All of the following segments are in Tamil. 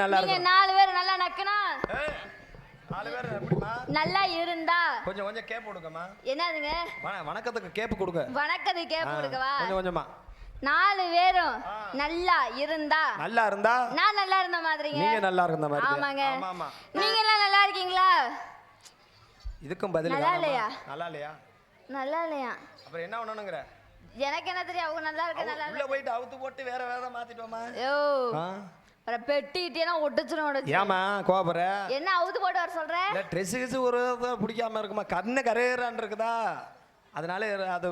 நல்லா நீங்க இருக்கோம். நாலு பேர் நல்லா நக்குனா? நல்லா இருந்தா? கொஞ்சம் கொஞ்சம் கேப் கொடுங்கம்மா. என்னதுங்க? வண- வணக்கத்துக்கு கேப் கொடுங்க. வணக்கது ஆ, கேப் கொடுக்கவா? கொஞ்சம் கொஞ்சமா. நாலு பேரும் நல்லா இருந்தா? நல்லா இருந்தா? நான் நல்லா இருந்த மாதிரிங்க. நீங்க நல்லா இருந்த மாதிரி ஆமாங்க. ஆமா ஆமா. நீங்க எல்லாம் நல்லா இருக்கீங்களா? இதுக்கும் பதில் நல்லா? இல்லையா? நல்லா இல்லையா? நல்லா இல்லையா? அப்புறம் என்ன பண்ணணுங்கிற எனக்கு என்ன தெரியும்? அவங்க நல்லா இருக்க நல்லா உள்ள போயிட்டு அவுத்து போட்டு வேற வேற மாத்திட்டோமா யோ. ஆ? அப்புறம் பெட்டிட்டேனா ஒட்டுச்சிரும் ஒட்டுச்சு ஏமா கோபுற என்ன அவுத்து போட்டு வர சொல்ற? இல்ல ட்ரெஸ் கிஸ் ஒரு இது பிடிக்காம இருக்குமா? கண்ணு கரையறான் இருக்குதா அதனால அது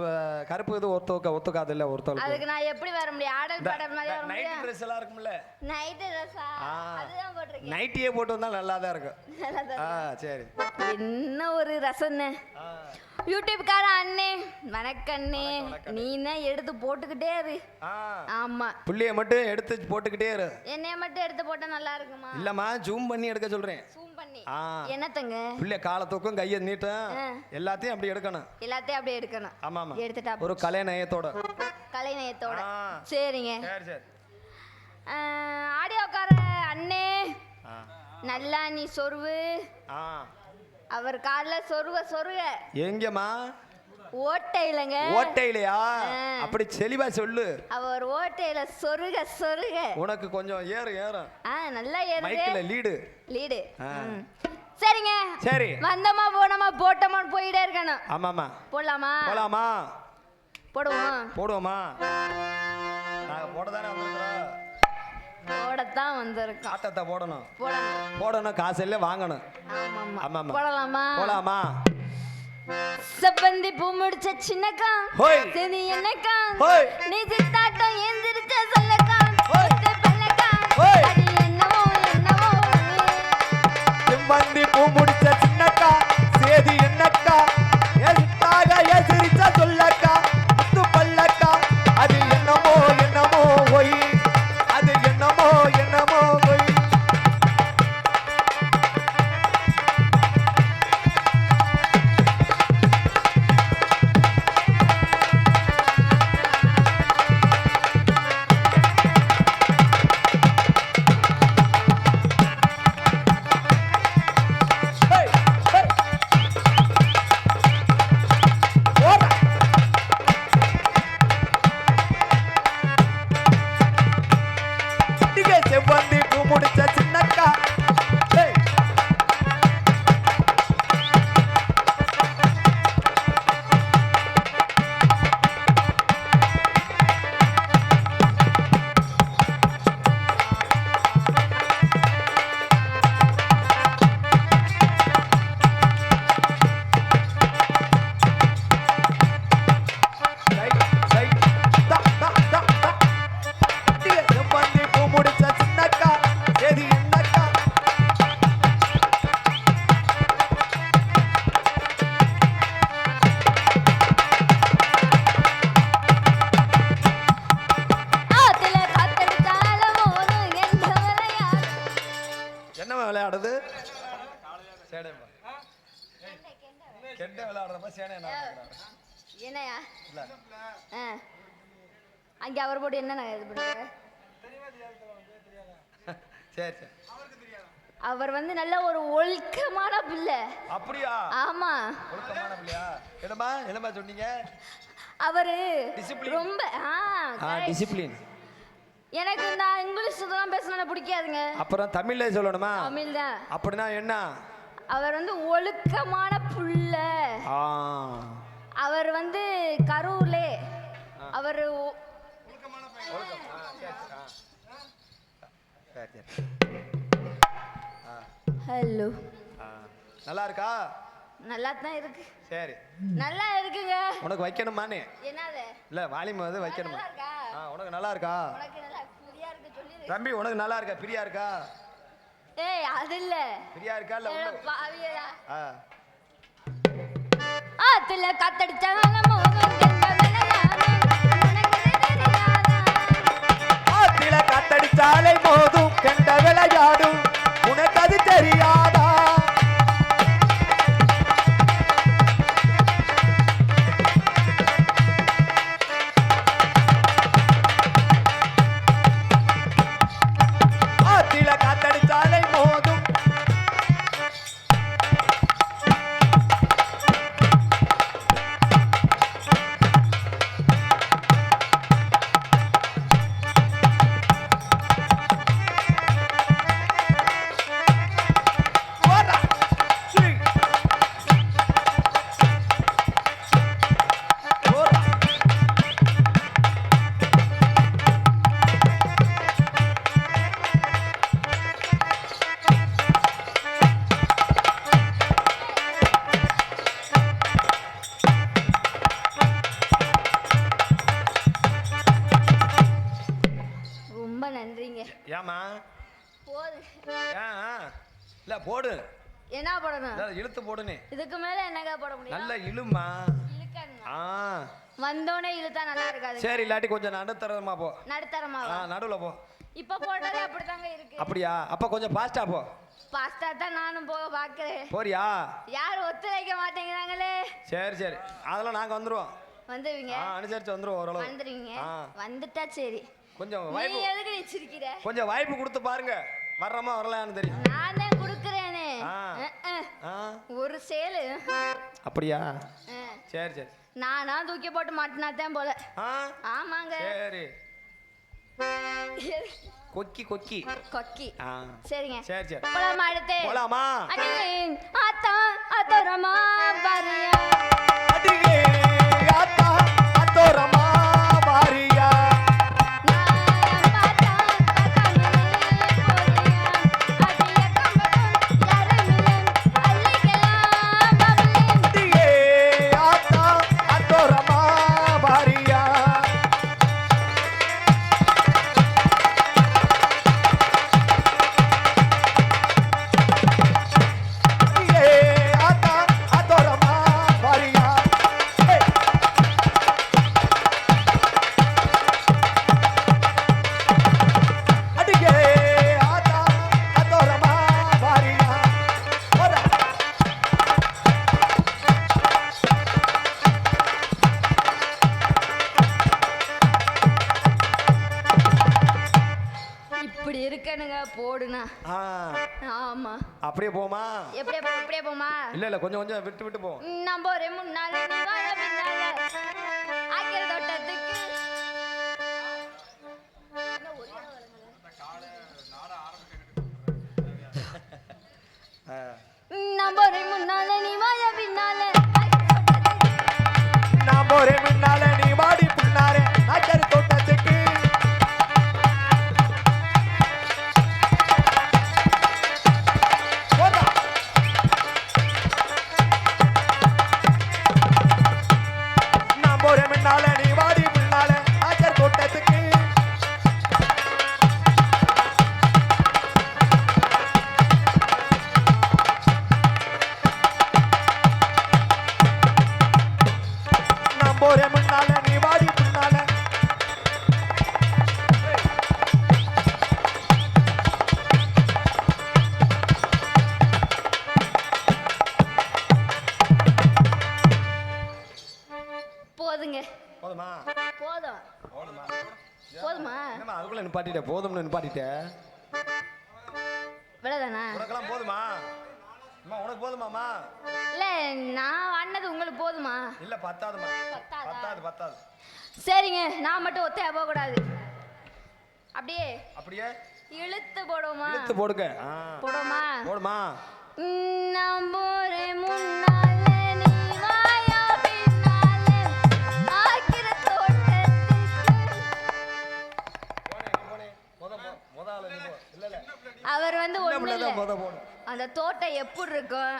கருப்பு இது ஒத்துக்க ஒத்துக்காது இல்ல அதுக்கு நான் எப்படி வர முடியும்? ஆடல் பாடல் மாதிரி வர நைட் முடியும்? ட்ரெஸ் எல்லாம் இருக்கும்ல? நைட்டு ட்ரெஸ்ஸா ஆ. அதுதான் போட்டிருக்கேன். நைட்டியே போட்டு வந்தா நல்லா தான் இருக்கும் ஆ சரி. என்ன ஒரு ரசன்னு? யூடியூப்கார அண்ணே. வணக்கம் அண்ணே நீனே எடுத்து போட்டுக்கிட்டே இரு. ஆமா. புள்ளைய மட்டும் எடுத்து போட்டுக்கிட்டே இரு. என்னைய மட்டும் எடுத்து போட்டா நல்லா இருக்குமா? இல்லம்மா ஜூம் பண்ணி எடுக்க சொல்றேன். ஜூம் பண்ணி. என்னத்தங்க? புள்ளைய காலை தூக்கும் கையை நீட்டும். எல்லாத்தையும் அப்படி எடுக்கணும். எல்லாத்தையும் அப்படியே எடுக்கணும். ஆமா ஆமா எடுத்துட்டா ஒரு கலை நயத்தோட. கலைநயத்தோட ஆ. சரிங்க. சரி சரி. ஆடியோக்கார அண்ணே. நல்லா நீ சொருவு. ஆ. அவர் கால்ல சொருக சொருக. எங்கம்மா? ஓட்டையிலங்க. ஓட்டையிலையா. அப்படி தெளிவா சொல்லு. அவர் ஓட்டையில சொருக சொருக. உனக்கு கொஞ்சம் ஏறு ஏறும் ஆ நல்லா ஏறுது மைக்கில் லீடு. லீடு. சரிங்க. சரி. வந்தோமா போனோமா போட்டோமான்னு போயிட்டே இருக்கணும். ஆமாம்மா. போடலாமா? போலாமா? போடுவோம்? போடுவோமா? நாங்கள் போட தானே போடத்தான் வந்திருக்கோம் ஆட்டத்தை போடணும். போடணும். போடணும் காசு இல்லை வாங்கணும். ஆமா ஆமா ஆமாம்மா. போடலாமா? போலாமா? செவ்வந்தி பூ முடிச்ச சின்னக்கா. சரி என்னக்கா? ஹோய். நீ சித்தாட்டம் எந்திரிச்ச சொல்லக்கா. என்னவோ என்னவோ செம்பந்தி பூ முடிச்ச அங்கே அவர் போட்டு என்ன நான் இது பண்ணுறேன் சரி சரி. அவர் வந்து நல்ல ஒரு ஒழுக்கமான பிள்ளை. அப்படியா? ஆமா. ஒழுக்கமான பிள்ளையா? என்னம்மா என்னம்மா சொன்னீங்க? அவரு. ரொம்ப. டிசிப்ளின் எனக்கு நான் இங்கிலீஷ் இதெல்லாம் பேசினா பிடிக்காதுங்க. அப்புறம் தமிழ்ல சொல்லணுமா? தமிழ் தான் அப்படின்னா என்ன? அவர் வந்து ஒழுக்கமான புள்ள. அவர் வந்து கரூர்லே. அவர் சரி சரி ஹலோ ஆ நல்லா இருக்கா? நல்லா தான் இருக்கு. சரி. நல்லா இருக்குங்க. உனக்கு வைக்கணுமானே என்னது? இல்ல வாலிம வந்து வைக்கணுமா? ஆ உனக்கு நல்லா இருக்கா? உனக்கு நல்லா புரியா இருக்கு சொல்லிடு. தம்பி உனக்கு நல்லா இருக்கா? பிரியா இருக்கா? ஏய் அது இல்ல. பிரியா இருக்கா இல்ல உள்ள- பாவியடா. ஆ. ஆத்துல காத்தடிச்சாலும் மோதும் ஸ்டாலை மோதும் கெண்ட விளையாடும். உனக்கு அது தெரியாதா போடணும். இழுத்து போடுனே. இதுக்கு மேல என்னங்க போட முடியும்? நல்ல இழுமா. ஆ. வந்தோடனே இழுத்தா நல்லா இருக்காது சரி இல்லாட்டி கொஞ்சம் நடுத்தரமா போ. ஆ நடுத்தரமாவா நடுவுல போ. இப்ப போட்டதே அப்படித்தாங்க இருக்கு. அப்படியா? அப்ப கொஞ்சம் ஃபாஸ்டா போ. பாஸ்டா தான் நானும் போக பாக்குறேன். போறியா? யாரும் ஒத்துழைக்க மாட்டேங்கிறாங்களே. சரி சரி. அதெல்லாம் நாங்க வந்துருவோம். வந்துருவீங்க? ஆ அனுசரிச்சு வந்துருவோம் ஓரளவு. வந்துருவீங்க? ஆ. வந்துட்டா சரி. கொஞ்சம் வாய்ப்பு எதுக்கு கொஞ்சம் வாய்ப்பு கொடுத்து பாருங்க. வர்றமா வரலான்னு தெரியும். நான் ஒரு சேலு. அப்படியா. சரி சரி. நானா தூக்கி போட்டு மாட்டினாத்தான் போல. ஆமாங்க. சரி. கொக்கி கொக்கி. கொக்கி. சரிங்க. சரி சரி. போலாமா அடுத்து? போலாமா? அடி ஆத்தா ஆத்தோரமா பாரியா அப்படியே போமா? எப்படியே போ எப்படியே போமா? இல்ல இல்ல கொஞ்சம் கொஞ்சம் விட்டு விட்டு போ. நம்ம ஒரு முன்னால நீ வாழ பின்னால. ஆக்கிர தோட்டத்துக்கு. நம்ம ஒரு முன்னால நீ வாழ பின்னால. நான் போறேன் முன்னால நிப்பாட்டிட்ட போதும்னு நிப்பாட்டிட்ட. இவ்வளவுதானா? உனக்கெல்லாம் போதுமா? அம்மா உனக்கு போதுமாம்மா? இல்ல நான் வாடினது உங்களுக்கு போதுமா? இல்ல பத்தாதுமா பத்தாதா? பத்தாது பத்தாது. சரிங்க நான் மட்டும் ஒத்தையா போக கூடாது அப்படியே அப்படியே? இழுத்து போடுவோமா? இழுத்து போடுங்க. ஆ. போடுவோமா? போடுமா? நம்பூரே முன்னால நீ அவர் வந்து ஒண்ணு இல்ல அந்த தோட்டம் எப்படி இருக்கும்.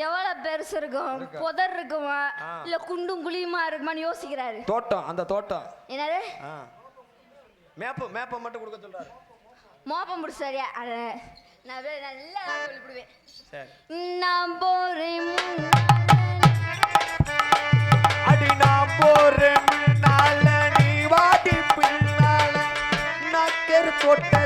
எவ்வளவு பெருசு இருக்கும்? புதர் இருக்குமா. இல்ல குண்டும் குழியுமா இருக்குமான்னு யோசிக்கிறாரு. தோட்டம் அந்த தோட்டம். என்னது? ஆ. மேப்பு மேப்பை மட்டும் கொடுக்க சொல்றாரு. மோப்பம் முடிச்சாரியா அட நான் அப்படியே நல்லா சொல்லிவிடுவேன் சரி. நான் போறேன் அடி நான் போறேன் முன்னால நீ வாடி பின்னால நக்கர் தோட்டத்துக்கு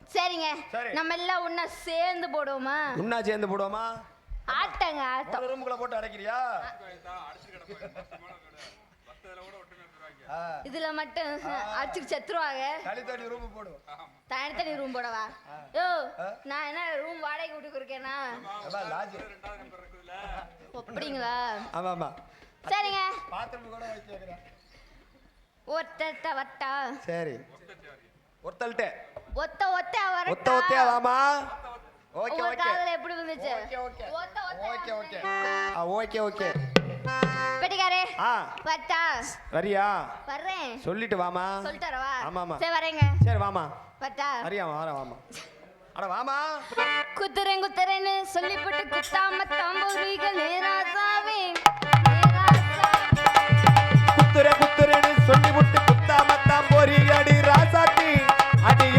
சரிங்க. சரி. நம்ம எல்லாம் ஒண்ணா சேர்ந்து போடுவோமா? உன்னா சேர்ந்து போடுவோமா? ஆட்டங்க ஆட்டம். ரூமுக்குள்ள போட்டு அடைக்கிறியா? இதுல மட்டும் அடிச்சு செத்துருவாங்க. தனி தனி ரூம் போடு தனித்தனி ரூம் போடவா? யோ நான் என்ன ரூம் வாடகை விட்டு இருக்கேனா அப்படிங்களா ஆமா ஆமா. சரிங்க. பாத்ரூம் கூட வச்சுக்கிறேன் ஒத்த வட்டா. சரி. ஒருத்தல்ட்ட ஒத்த ஒத்த வரட்டா. ஒத்த ஒத்தையா வாமா ஓகே உங்க ஓகே. காதுல எப்படி வந்துச்சு ஓகே ஓகே. ஒத்த ஒத்த ஓகே ஓகே. ஆ ஓகே ஓகே. பெட்டிக்காரே ஆ. வட்டா வரியா? வர்றேன். சொல்லிட்டு வாமா. சொல்லிட்டு வரவா? ஆமா, ஆமா. சரி வரேங்க. சரி வாமா. வட்டா வரியா வர வாமா. அட வாமா. குத்துறேன் குத்துறேன்னு சொல்லிவிட்டு குத்தாம தாம்பூரிகள் நேராசாவே நேராசா குத்துற குத்துறன்னு சொல்லி விட்டு குத்தாம தான் போரி அடி ராசாத்தி அடிய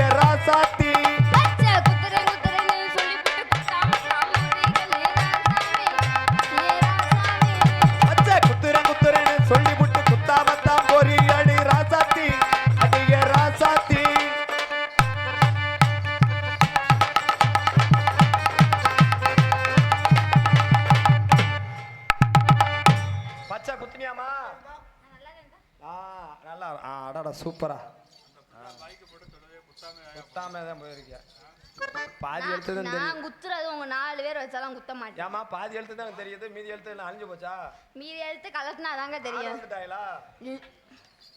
தான் போயிருக்கியா பாதி எழுத்து தான் தெரியும். நான் குத்துறது உங்க நாலு பேர் வச்சாலும் குத்த மாட்டேன். ஏமா பாதி எழுத்து தான் எனக்கு தெரியுது மீதி எழுத்து என்ன அழிஞ்சு போச்சா? மீதி எழுத்து கலட்டினா தாங்க தெரியும். வந்துட்டாங்களா இல்-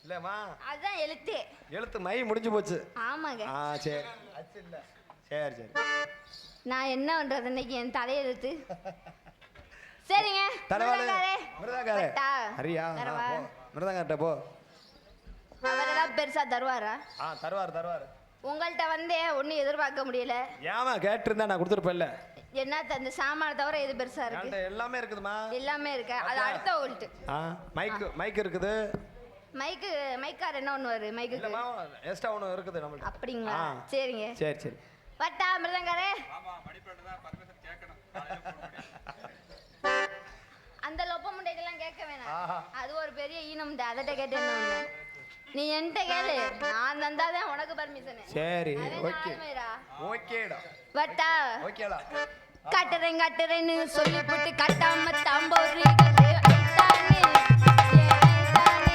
இல்லம்மா. அதுதான் எழுத்தே. எழுத்து மை முடிஞ்சு போச்சு. ஆமாங்க. ஆ சரி. அச்சு இல்ல சரி சரி. நான் என்ன பண்றது இன்னைக்கு என் தலையெழுத்து சரிங்க. தலைவாளு மிருதங்காரே. ஹரியா மிருதங்கார்ட்ட போ. அவர் ஏதாவது பெருசா தருவாரா? ஆ தருவார் தருவார். உங்கள்கிட்ட வந்து ஒன்றும் எதிர்பார்க்க முடியல. ஏமா கேட்டிருந்தா நான் கொடுத்துருப்பேன்ல? என்ன அந்த சாமான தவிர எது பெருசா இருக்கு? எல்லாமே இருக்குதுமா எல்லாமே இருக்கு. அது அடுத்த ஓல்ட்டு. ஆ மைக் மைக் இருக்குது. மைக்கு மைக்கார் என்ன பண்ணுவாரு மைக்கு இல்லம்மா எக்ஸ்ட்ரா ஒன்று இருக்குது நம்மள்ட்ட. அப்படிங்களா. சரிங்க. சரி சரி. வட்டா மிருதங்காரே. அந்த லொப்ப முண்டைக்கெல்லாம் கேட்க வேணாம். அது ஒரு பெரிய ஈனம் அதட்ட கேட்டு என்ன? நீ என்கிட்ட கேளு. நான் தந்தாதான் உனக்கு பர்மிஷன் சரி ஓகே. ஓகே ஓகேடா. வட்டா. ஓகேடா. கட்டுறேன் கட்டுறேன்னு சொல்லி போட்டு கட்டாம தாம்பூரிகளே ஐத்தானே ஏ ஐத்தானே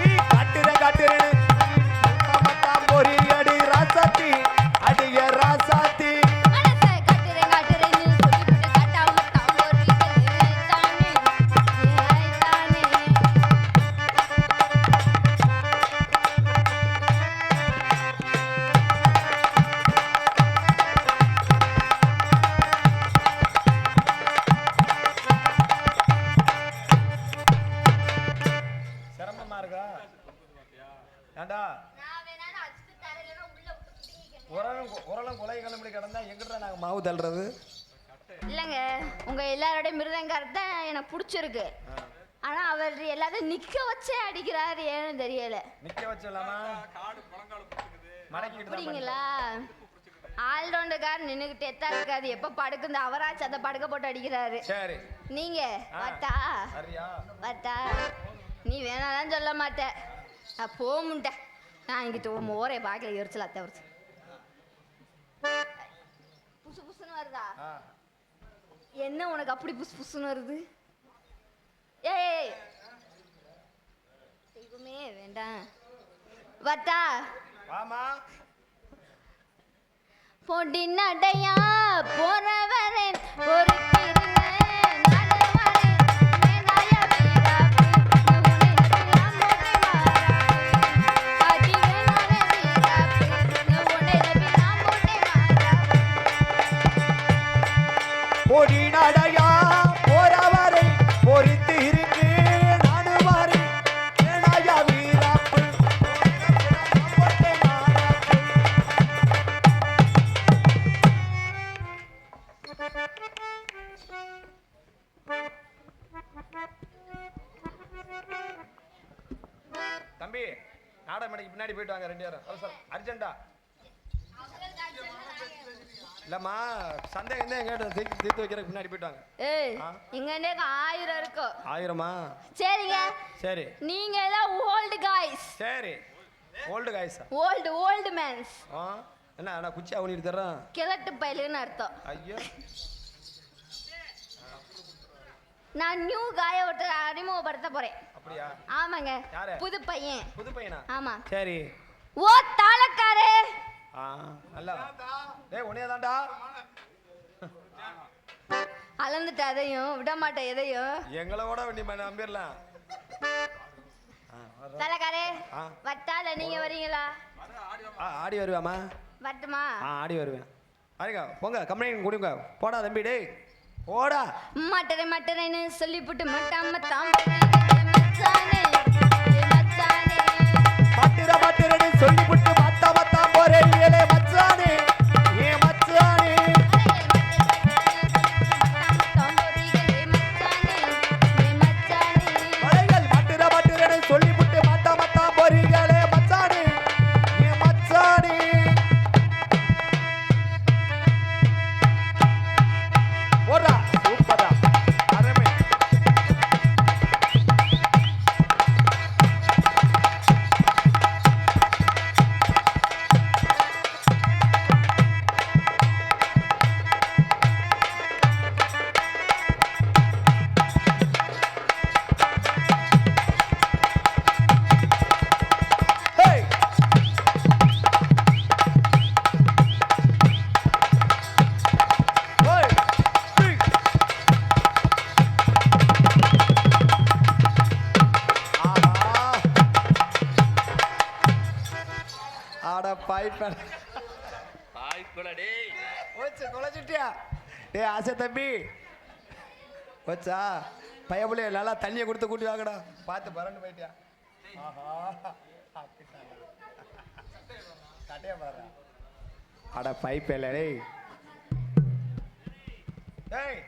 நீ காட்டுற காட்டுறேன்னு வச்சே அடிக்கிறாரு ஏன்னு தெரியல. நிக்க வச்சிடலாமா? மடக்கிட்டு தான் அப்படிங்களா? ஆல்ரவுண்டுக்கார் நின்னுகிட்டே தான் இருக்காது எப்ப படுக்குந்த அவராச்சு அந்த படுக்க போட்டு அடிக்கிறாரு. சரி. நீங்க. வட்டா? சரியா? வட்டா? நீ வேணாதான் சொல்ல மாட்டேன் நான் போக முட்டேன் நான் இங்கிட்ட உன் ஓரே பாக்கல எரிச்சல் அத்தை புசு புசுன்னு வருதா? என்ன உனக்கு அப்படி புசு புசுன்னு வருது? ஏய். தெய்வமே வேண்டாம். வட்டா வாமா. பொடி நடையா போறவரேன் ஒரு இல்லம்மா சந்தேகம் தான் எங்கிட்ட தீர்த்து தீர்த்து வைக்கிறதுக்கு பின்னாடி போயிட்டு வாங்க. ஏய் ஆ. இங்க ஆயிரம் இருக்கும் ஆயிரமா? சரிங்க. சரி. நீங்க எல்லாம் ஓல்டு காய்ஸ் சரி. ஓல்டு காய்ஸா ஓல்டு ஓல்டு மேன்ஸ் ஆ? என்ன நான் குச்சி அவனிட்டு தர்றேன்? கிழட்டு பயலுன்னு அர்த்தம். ஐயோ. நான் நியூ காய ஒருத்தர் அறிமுகப்படுத்த போறேன். அப்படியா? ஆமாங்க? புது பையன். புது பையனா? ஆமா. சரி. ஓ தாளக்காரே! நல்லா. டேய் உன்னைய தான்டா. அளந்துட்டு அதையும் விட மாட்டேன் எதையும். எங்களை கூட நீ நம்பிடலாம். தாளக்காரே ஆ. வட்டால நீங்க வரீங்களா? ஆடி வருவாமா வரட்டுமா? ஆ ஆடி வருவேன். பாருங்க போங்க கம்ப்ளைண்ட் கொடுங்க போடா தம்பி டேய். போடா. மட்டரை மட்டரைன்னு சொல்லிப்புட்டு மட்டாம தாம் மச்சானே மச்சானே. மாட்டிர மாட்டிரன்னு சொல்லி விட்டு அட பைப்பன் போச்சு தொலைச்சிட்டியா டேய். ஆசை தம்பி. போச்சா பையபுள்ளைய நல்லா தண்ணியை கொடுத்து கூட்டி வாங்கடா. பார்த்து பரண்டு போயிட்டியா? கட்டைய பாரு. அட பைப் இல்லை டேய். டேய்